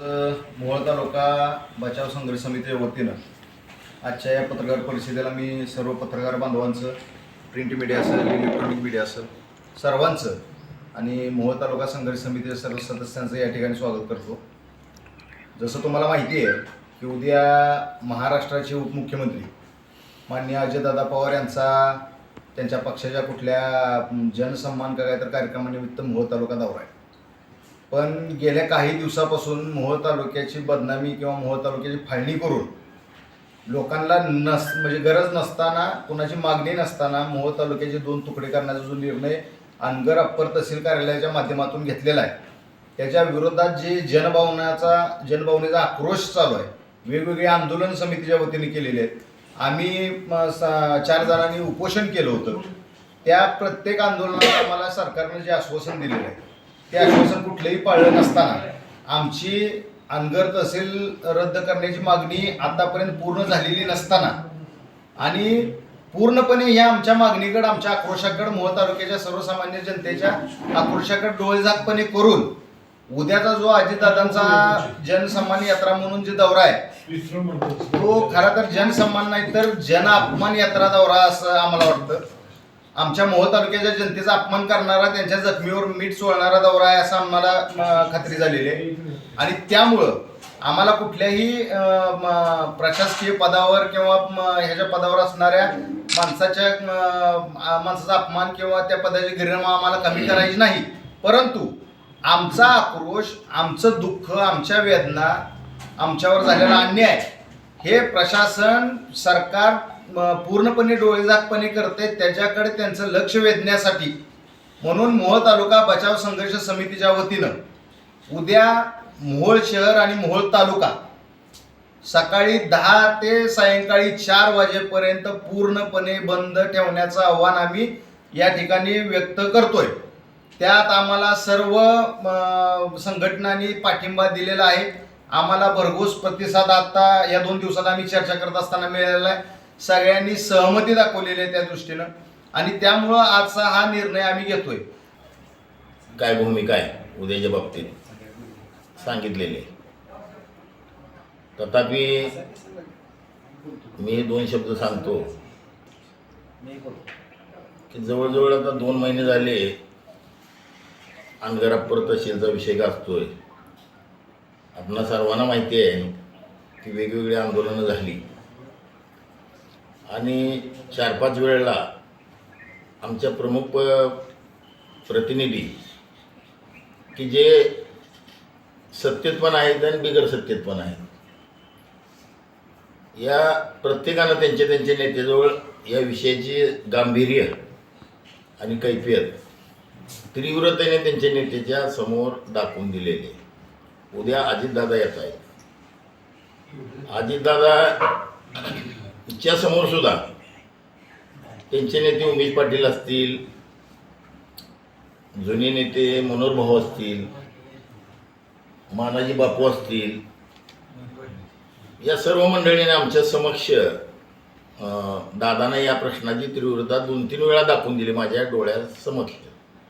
मोहोळ तालुका बचाव संघर्ष समितीच्या वतीनं आजच्या या पत्रकार परिषदेला मी सर्व पत्रकार बांधवांचं प्रिंट मीडिया असेल इलेक्ट्रॉनिक मीडिया असेल सर्वांचं आणि मोहोळ तालुका संघर्ष समितीच्या सर्व सदस्यांचं या ठिकाणी स्वागत करतो. जसं तुम्हाला माहिती आहे की उद्या महाराष्ट्राचे उपमुख्यमंत्री माननीय अजयदादा पवार यांचा त्यांच्या पक्षाच्या कुठल्या जनसन्मान का तर कार्यक्रमानिमित्त मोहोळ तालुका दौरा आहे. पण गेल्या काही दिवसापासून मोहोळ तालुक्याची बदनामी किंवा मोहोळ तालुक्याची फाळणी करून लोकांना नस म्हणजे गरज नसताना कुणाची मागणी नसताना मोहोळ तालुक्याचे दोन तुकडे करण्याचा जो निर्णय अनगर अप्पर तहसील कार्यालयाच्या माध्यमातून घेतलेला आहे. त्याच्या विरोधात जे जनभावनाचा जनभावनेचा आक्रोश चालू आहे. वेगवेगळे आंदोलन समितीच्या वतीने केलेले आहेत. आम्ही चार जणांनी उपोषण केलं होतं. त्या प्रत्येक आंदोलनात आम्हाला सरकारनं जे आश्वासन दिलेलं आहे ते आश्वासन कुठलंही पाळलं नसताना आमची अनगर तहसील रद्द करण्याची मागणी आतापर्यंत पूर्ण झालेली नसताना आणि पूर्णपणे ह्या आमच्या मागणीकडे आमच्या आक्रोशाकडे मोह तालुक्याच्या सर्वसामान्य जनतेच्या आक्रोशाकडे डोळेझाकपणे करून उद्याचा जो अजितदादांचा जनसन्मान यात्रा म्हणून जे दौरा आहे तो खरा तर जनसन्मान नाही तर जन अपमान यात्रा दौरा असं आम्हाला वाटतं. आमच्या मोह तालुक्याच्या जनतेचा अपमान करणारा त्यांच्या जखमीवर मीठ चोळणारा दौरा आहे असं आम्हाला खात्री झालेली आहे. आणि त्यामुळं आम्हाला कुठल्याही प्रशासकीय पदावर किंवा ह्याच्या पदावर असणाऱ्या माणसाच्या माणसाचा अपमान किंवा त्या पदाची गरिमा आम्हाला कमी करायची नाही. परंतु आमचा आक्रोश आमचं दुःख आमच्या वेदना आमच्यावर झालेला अन्याय हे प्रशासन सरकार पूर्णपणे डोळेझाकपणे करते त्याच्याकडे त्यांचं लक्ष वेधण्यासाठी. म्हणून मोहोळ तालुका बचाव संघर्ष समितीच्या वतीनं उद्या मोहोळ शहर आणि मोहोळ तालुका सकाळी दहा ते सायंकाळी चार वाजेपर्यंत पूर्णपणे बंद ठेवण्याचं आव्हान आम्ही या ठिकाणी व्यक्त करतोय. त्यात आम्हाला सर्व संघटनांनी पाठिंबा दिलेला आहे. आम्हाला भरघोस प्रतिसाद आता या दोन दिवसात आम्ही चर्चा करत असताना मिळालेला आहे. सगळ्यांनी सहमती दाखवलेली आहे त्या दृष्टीनं. आणि त्यामुळं आजचा हा निर्णय आम्ही घेतोय. काय भूमिका आहे उद्याच्या बाबतीत? सांगितलेले. तथापि मी दोन शब्द सांगतो. की जवळजवळ आता दोन महिने झाले. अनगराप्पर तहसीलचा विषय गाजतोय. आपणा सर्वांना माहिती आहे की वेगवेगळी आंदोलनं झाली. आणि चार पाच वेळेला आमच्या प्रमुख प्रतिनिधी की जे सत्तेत पण आहेत आणि बिगर सत्तेत पण आहेत. या प्रत्येकानं त्यांच्या त्यांच्या नेत्याजवळ या विषयाची गांभीर्य आणि कैफियत तीव्रतेने त्यांच्या नेत्याच्या समोर दाखवून दिलेले उद्या अजितदादा येत आहेत. अजितदादाच्या समोर सुद्धा त्यांचे नेते उमेश पाटील असतील जुने नेते मनोहर भाऊ असतील मानाजी बापू असतील या सर्व मंडळीने आमच्या समक्ष दादांना या प्रश्नाची तीव्रता दोन तीन वेळा दाखवून दिली माझ्या डोळ्यासमक्ष.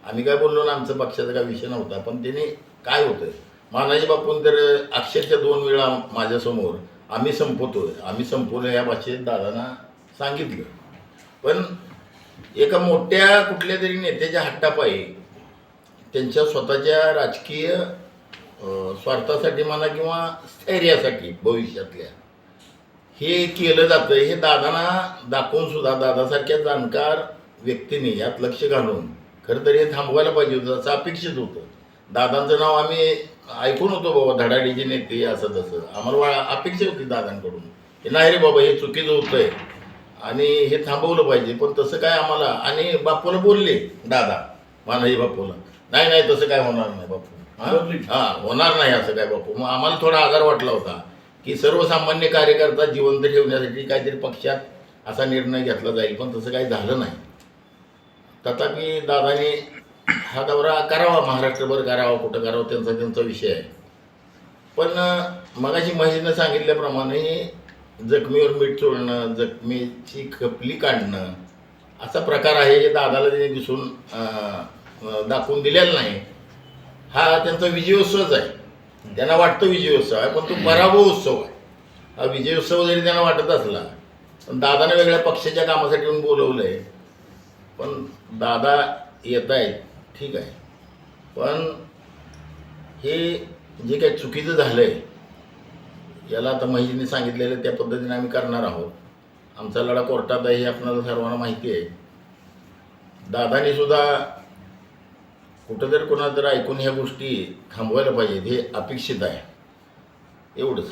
आम्ही काय बोललो ना आमचा पक्षाचा काय विषय नव्हता पण त्याने काय होतं मानाजी बापून तर अक्षरशः दोन वेळा माझ्यासमोर आम्ही संपवतो आम्ही संपवलं या भाषेत दादांना सांगितलं. पण एका मोठ्या कुठल्या तरी नेत्याच्या हट्टापायी त्यांच्या स्वतःच्या राजकीय स्वार्थासाठी म्हणा किंवा स्थैर्यासाठी भविष्यातल्या हे केलं जातं हे दादांना दाखवून सुद्धा दादासारख्या जाणकार व्यक्तीने यात लक्ष घालून खरं तर हे थांबवायला पाहिजे होतं असं अपेक्षित होतं. दादांचं नाव आम्ही ऐकून होतो बाबा धडाडीचे नेते असं तसं. आम्हाला अपेक्षा होती दादांकडून. हे नाही रे बाबा हे चुकीचं होतंय. आणि हे थांबवलं पाहिजे. पण तसं काय आम्हाला आणि बापूला बोलले दादा मानाजी बापूला नाही नाही तसं काय होणार नाही बापू हा? हा, होणार नाही असं काय बापू मग आम्हाला थोडा आधार वाटला होता की सर्वसामान्य कार्यकर्ता जिवंत ठेवण्यासाठी काहीतरी पक्षात असा निर्णय घेतला जाईल. पण तसं काही झालं नाही. तथापि दादाने हा दौरा करावा महाराष्ट्रभर करावा कुठं करावा त्यांचा त्यांचा विषय आहे. पण मगाशी महेशनं सांगितल्याप्रमाणे जखमीवर मीठ चोळणं जखमीची खपली काढणं असा प्रकार आहे जे दादाला त्याने दिसून दाखवून दिलेला नाही. हा त्यांचा विजयोत्सवच आहे. त्यांना वाटतं विजयोत्सव आहे पण तो पराभव उत्सव आहे. हा विजयोत्सव जरी त्यांना वाटत असला पण दादाने वेगळ्या पक्षाच्या कामासाठी येऊन बोलवलं आहे पण दादा येत आहेत ठीक आहे. पण हे जे काही चुकीचं झालं आहे याला आता महिजीने सांगितलेलं त्या पद्धतीने आम्ही करणार आहोत. आमचा लढा कोर्टात आहे हे आपल्याला सर्वांना माहिती आहे. दादाने सुद्धा कुठंतरी कोणाला जर ऐकून ह्या गोष्टी थांबवायला पाहिजेत हे अपेक्षित आहे. एवढंच.